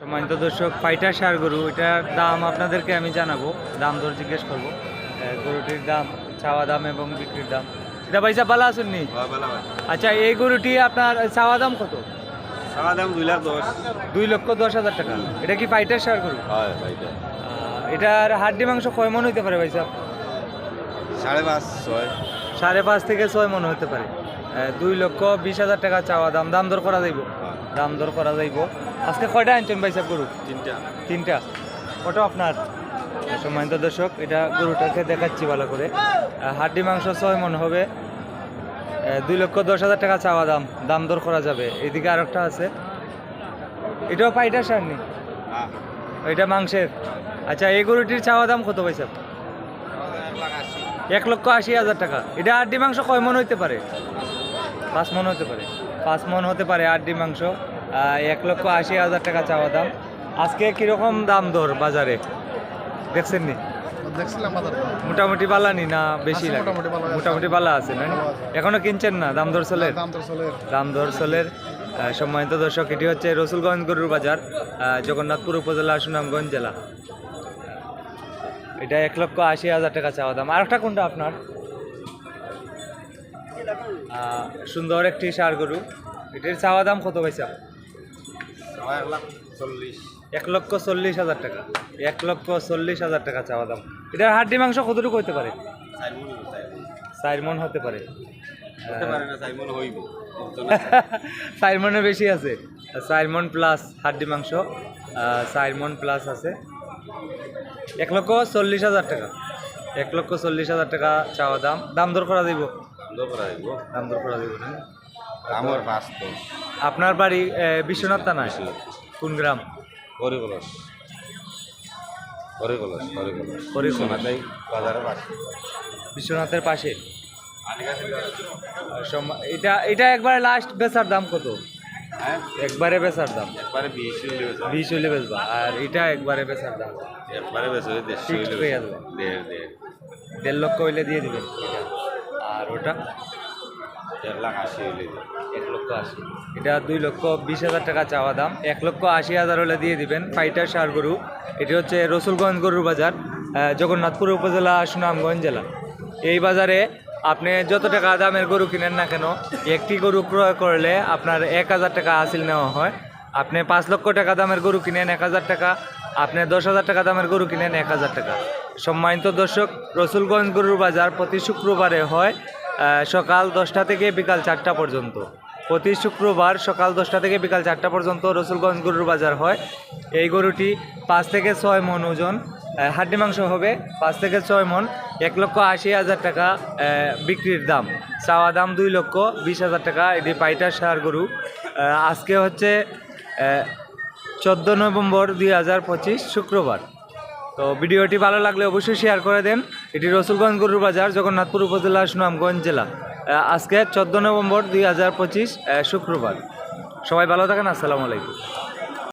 সম্মানিত দর্শক ফাইটার সার গরু এটার দাম আপনাদেরকে আমি জানাব। দাম দর জিজ্ঞেস করব। গরুটির দাম চাওয়া দাম এবং বিক্রির দাম। এটা ভাই সাহেব ভালো আছেন নি? আচ্ছা এই গরুটি আপনার চাওয়া দাম কত? সারা দাম দুই লাখ দশ। দুই লক্ষ দশ হাজার টাকা। এটা কি ফাইটার সার গরু? হয় এটার হাড্ডি মাংস কয় মন হইতে পারে ভাই সাহেব? সাড়ে পাঁচ ছয়। সাড়ে পাঁচ থেকে ছয় মন হতে পারে। দুই লক্ষ বিশ হাজার টাকা চাওয়া দাম। দাম দর করা যাইব? দাম দর করা যাইব। আজকে কয়টা আনছেন ভাই সাহেব গরু? তিনটা। তিনটা। ওটা আপনার? সম্মানিত দর্শক এটা গরুটাকে দেখাচ্ছি ভালো করে। হাড্ডি মাংস ছয় মন হবে। দুই লক্ষ দশ হাজার টাকা চাওয়া দাম। দাম দর করা যাবে। এদিকে আর একটা আছে। এটাও পাইটার সারনি এটা মাংসের। আচ্ছা এই গরুটির চাওয়া দাম কত পয়সা এক লক্ষ আশি হাজার টাকা। এটা আড্ডি মাংস কয় মন হইতে পারে? পাঁচ মন হতে পারে। পাঁচ মন হতে পারে আড্ডি মাংস। এক লক্ষ আশি হাজার টাকা চাওয়া দাম। আজকে কীরকম দাম দর বাজারে? দেখছেন নি দেখছিলাম মোটামুটি বালানি না বেশি লাগে? মোটামুটি বালা আছে। না? এখনও কিনছেন না? দাম দর চলে দাম দর চলের। সম্মানিত দর্শক এটি হচ্ছে রসুলগঞ্জ গরুর বাজার জগন্নাথপুর উপজেলা সুনামগঞ্জ জেলা। এটা এক লক্ষ আশি হাজার টাকা চাওয়া দাম। আর একটা কোনটা আপনার? সুন্দর একটি সার গরু। এটির চাওয়া দাম কত পয়সা? এক লক্ষ চল্লিশ হাজার টাকা। এক লক্ষ চল্লিশ হাজার টাকা চাওয়া দাম। এটার হাড্ডি মাংস কতটুকু হতে পারে? সাইমন হতে পারে। সাইমন বেশি আছে। চার মন প্লাস হাড্ডি মাংস চার প্লাস আছে। এক লক্ষ চল্লিশ হাজার টাকা। এক লক্ষ চল্লিশ হাজার টাকা চাওয়া দাম। দাম দর করা দিব করা দিব দাম দর করা দিব না। আমার পাঁচ তো আপনার বাড়ি বিশ্বনাথ থানায়? কোন গ্রাম? হরিকলস হরিকলস হরিকলস হরিকলস। সোনাদাই বাজারে পাঁচ বিশ্বনাথের পাশে? এটা এটা একবারে লাস্ট বেচার দাম কত? হ্যাঁ? একবারে বেচার দাম? একবারে বিশ হইলে বেচবা। আর এটা একবারে বেচার দাম? একবারে যাবে। দেড় দেড়। দেড় লক্ষ হইলে দিয়ে দিবেন। আর ওটা? দেড় লাখ আশি হইলে এক লক্ষ আশি। এটা দুই লক্ষ বিশ হাজার টাকা চাওয়া দাম। এক লক্ষ আশি হাজার হলে দিয়ে দিবেন ফাইটার সার গরু। এটি হচ্ছে রসুলগঞ্জ গরুর বাজার জগন্নাথপুর উপজেলা সুনামগঞ্জ জেলা। এই বাজারে আপনি যত টাকা দামের গরু কিনেন না কেন একটি গরু ক্রয় করলে আপনার এক হাজার টাকা হাসিল নেওয়া হয়। আপনি পাঁচ লক্ষ টাকা দামের গরু কিনেন এক হাজার টাকা আপনি দশ হাজার টাকা দামের গরু কিনেন এক হাজার টাকা। সম্মানিত দর্শক রসুলগঞ্জ গরুর বাজার প্রতি শুক্রবারে হয় সকাল দশটা থেকে বিকাল চারটা পর্যন্ত। প্রতি শুক্রবার সকাল দশটা থেকে বিকাল চারটা পর্যন্ত রসুলগঞ্জ গরুর বাজার হয়। এই গরুটি পাঁচ থেকে ছয় মন ওজন হাড্ডি মাংস হবে পাঁচ থেকে ছয় মন, এক লক্ষ আশি হাজার টাকা বিক্রির দাম। চাওয়া দাম দুই লক্ষ বিশ হাজার টাকা, এটি পাইটার সার গরু। আজকে হচ্ছে চোদ্দ নভেম্বর দুই হাজার পঁচিশ শুক্রবার। তো ভিডিওটি ভালো লাগলে অবশ্যই শেয়ার করে দেন। এটি রসুলগঞ্জ গরুর বাজার জগন্নাথপুর উপজেলা, সুনামগঞ্জ জেলা। আজকে চোদ্দ নভেম্বর দুই হাজার পঁচিশ শুক্রবার। সবাই ভালো থাকেন, আসসালামু আলাইকুম।